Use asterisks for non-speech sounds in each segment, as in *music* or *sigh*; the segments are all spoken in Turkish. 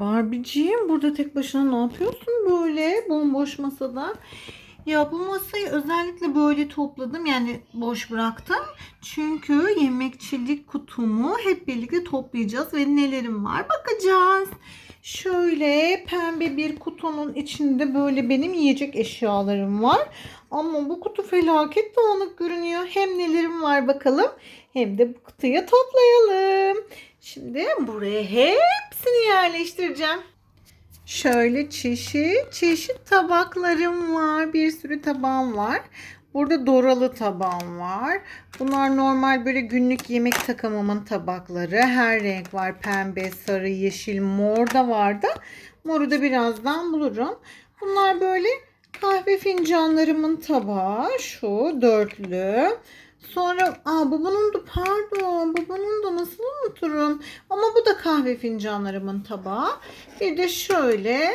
Barbie'ciğim burada tek başına ne yapıyorsun böyle bomboş masada? Ya bu masayı özellikle böyle topladım yani boş bıraktım. Çünkü yemekçilik kutumu hep birlikte toplayacağız ve nelerim var bakacağız. Şöyle pembe bir kutunun içinde böyle benim yiyecek eşyalarım var. Ama bu kutu felaket dağınık görünüyor. Hem nelerim var bakalım hem de bu kutuya toplayalım. Şimdi buraya hepsini yerleştireceğim. Şöyle çeşit çeşit tabaklarım var. Bir sürü tabağım var. Burada doralı tabağım var. Bunlar normal böyle günlük yemek takımımın tabakları. Her renk var. Pembe, sarı, yeşil, mor da vardı. Moru da birazdan bulurum. Bunlar böyle kahve fincanlarımın tabağı. Şu dörtlü. Sonra aa bu bunun da pardon bu bunun da nasıl unuturum. Ama bu da kahve fincanlarımın tabağı. Bir de şöyle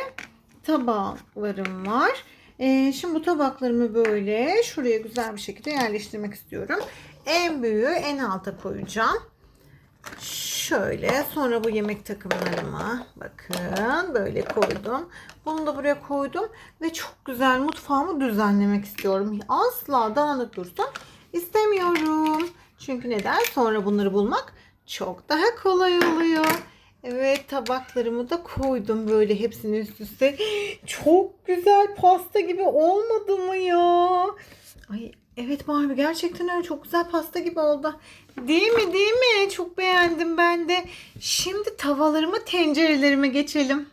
tabaklarım var. Ee, şimdi bu tabaklarımı böyle şuraya güzel bir şekilde yerleştirmek istiyorum. En büyüğü en alta koyacağım. Şöyle sonra bu yemek takımlarıma bakın böyle koydum. Bunu da buraya koydum ve çok güzel mutfağımı düzenlemek istiyorum. Asla dağınık dursun istemiyorum. Çünkü neden? Sonra bunları bulmak çok daha kolay oluyor. Evet tabaklarımı da koydum böyle hepsini üst üste. *gasps* Çok güzel pasta gibi olmadı mı ya? Ay evet Barbie gerçekten öyle çok güzel pasta gibi oldu. Değil mi değil mi? Çok beğendim ben de. Şimdi tavalarıma tencerelerime geçelim.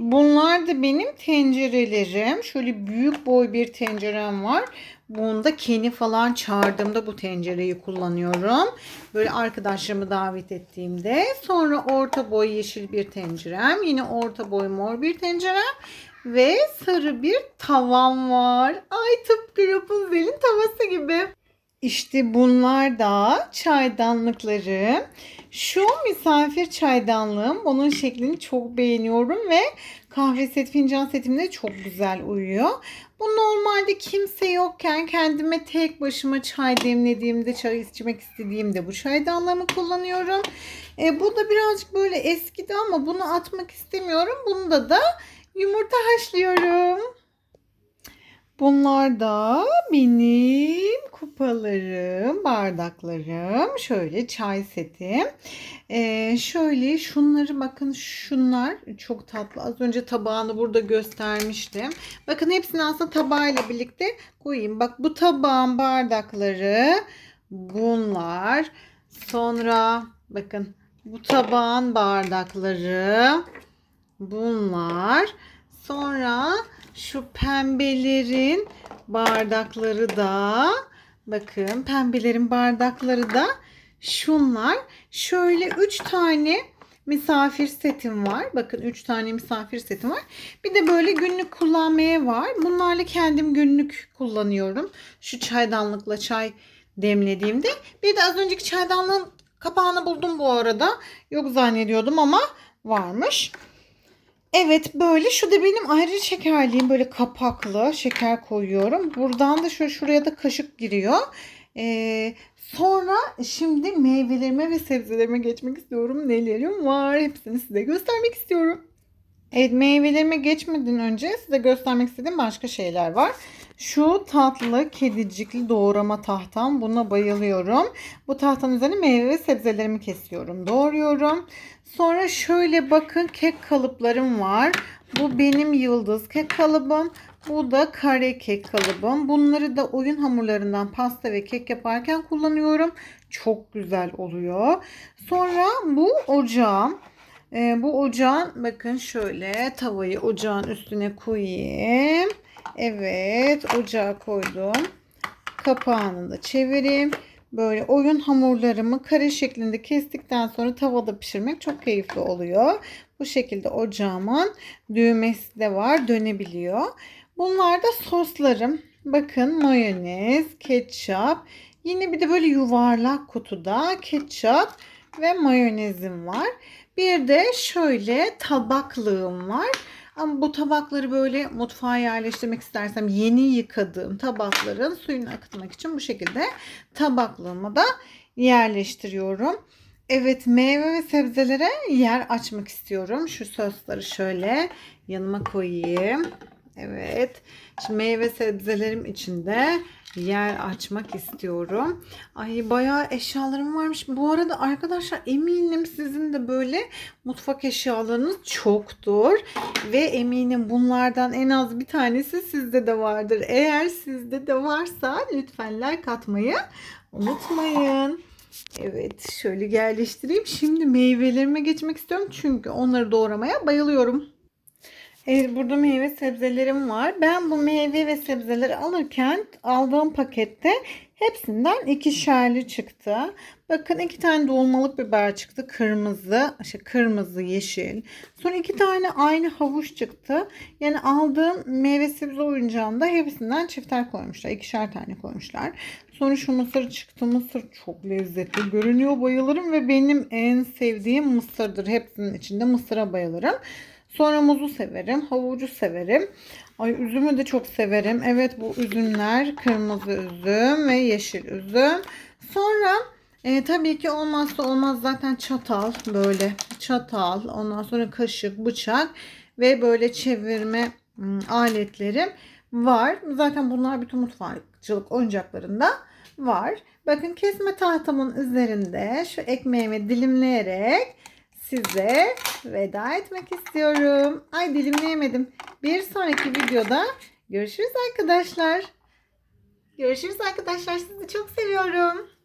Bunlar da benim tencerelerim. Şöyle büyük boy bir tencerem var. Bunda keni falan çağırdığımda bu tencereyi kullanıyorum. Böyle arkadaşlarımı davet ettiğimde. Sonra orta boy yeşil bir tencerem. Yine orta boy mor bir tencerem. Ve sarı bir tavam var. Ay tıpkı Rapunzel'in tavası gibi. İşte bunlar da çaydanlıklarım. Şu misafir çaydanlığım. Bunun şeklini çok beğeniyorum ve kahve set fincan setimde çok güzel uyuyor. Bu normalde kimse yokken kendime tek başıma çay demlediğimde, çay içmek istediğimde bu çaydanlığımı kullanıyorum. E, bu da birazcık böyle eskidi ama bunu atmak istemiyorum. Bunda da yumurta haşlıyorum. Bunlar da benim kupalarım, bardaklarım. Şöyle çay setim. Ee, şöyle şunları bakın şunlar çok tatlı. Az önce tabağını burada göstermiştim. Bakın hepsini aslında tabağıyla birlikte koyayım. Bak bu tabağın bardakları bunlar. Sonra bakın bu tabağın bardakları bunlar. Sonra şu pembelerin bardakları da bakın pembelerin bardakları da şunlar. Şöyle 3 tane misafir setim var. Bakın 3 tane misafir setim var. Bir de böyle günlük kullanmaya var. Bunlarla kendim günlük kullanıyorum. Şu çaydanlıkla çay demlediğimde. Bir de az önceki çaydanlığın kapağını buldum bu arada. Yok zannediyordum ama varmış. Evet böyle şu da benim ayrı şekerliğim böyle kapaklı şeker koyuyorum. Buradan da şöyle şuraya da kaşık giriyor. Ee, sonra şimdi meyvelerime ve sebzelerime geçmek istiyorum. Nelerim var hepsini size göstermek istiyorum. Evet meyvelerime geçmeden önce size göstermek istediğim başka şeyler var. Şu tatlı kedicikli doğrama tahtam. Buna bayılıyorum. Bu tahtanın üzerine meyve ve sebzelerimi kesiyorum. Doğruyorum. Sonra şöyle bakın kek kalıplarım var. Bu benim yıldız kek kalıbım. Bu da kare kek kalıbım. Bunları da oyun hamurlarından pasta ve kek yaparken kullanıyorum. Çok güzel oluyor. Sonra bu ocağım. Ee, bu ocağın bakın şöyle tavayı ocağın üstüne koyayım. Evet ocağa koydum. Kapağını da çevireyim. Böyle oyun hamurlarımı kare şeklinde kestikten sonra tavada pişirmek çok keyifli oluyor. Bu şekilde ocağımın düğmesi de var dönebiliyor. Bunlar da soslarım. Bakın mayonez, ketçap. Yine bir de böyle yuvarlak kutuda ketçap ve mayonezim var. Bir de şöyle tabaklığım var. Ama bu tabakları böyle mutfağa yerleştirmek istersem yeni yıkadığım tabakların suyunu akıtmak için bu şekilde tabaklığıma da yerleştiriyorum. Evet meyve ve sebzelere yer açmak istiyorum. Şu sosları şöyle yanıma koyayım. Evet. Şimdi meyve sebzelerim içinde yer açmak istiyorum. Ay bayağı eşyalarım varmış. Bu arada arkadaşlar eminim sizin de böyle mutfak eşyalarınız çoktur. Ve eminim bunlardan en az bir tanesi sizde de vardır. Eğer sizde de varsa lütfen like atmayı unutmayın. Evet şöyle yerleştireyim. Şimdi meyvelerime geçmek istiyorum. Çünkü onları doğramaya bayılıyorum. Evet burada meyve sebzelerim var. Ben bu meyve ve sebzeleri alırken aldığım pakette hepsinden ikişerli çıktı. Bakın iki tane dolmalık biber çıktı. Kırmızı, işte kırmızı, yeşil. Sonra iki tane aynı havuç çıktı. Yani aldığım meyve sebze oyuncağında hepsinden çifter koymuşlar. ikişer tane koymuşlar. Sonra şu mısır çıktı. Mısır çok lezzetli görünüyor. Bayılırım ve benim en sevdiğim mısırdır. Hepsinin içinde mısıra bayılırım. Sonra muzu severim. Havucu severim. Ay üzümü de çok severim. Evet bu üzümler kırmızı üzüm ve yeşil üzüm. Sonra e, tabii ki olmazsa olmaz zaten çatal böyle çatal ondan sonra kaşık bıçak ve böyle çevirme aletlerim var. Zaten bunlar bütün mutfakçılık oyuncaklarında var. Bakın kesme tahtamın üzerinde şu ekmeğimi dilimleyerek size veda etmek istiyorum. Ay dilimleyemedim. Bir sonraki videoda görüşürüz arkadaşlar. Görüşürüz arkadaşlar. Sizi çok seviyorum.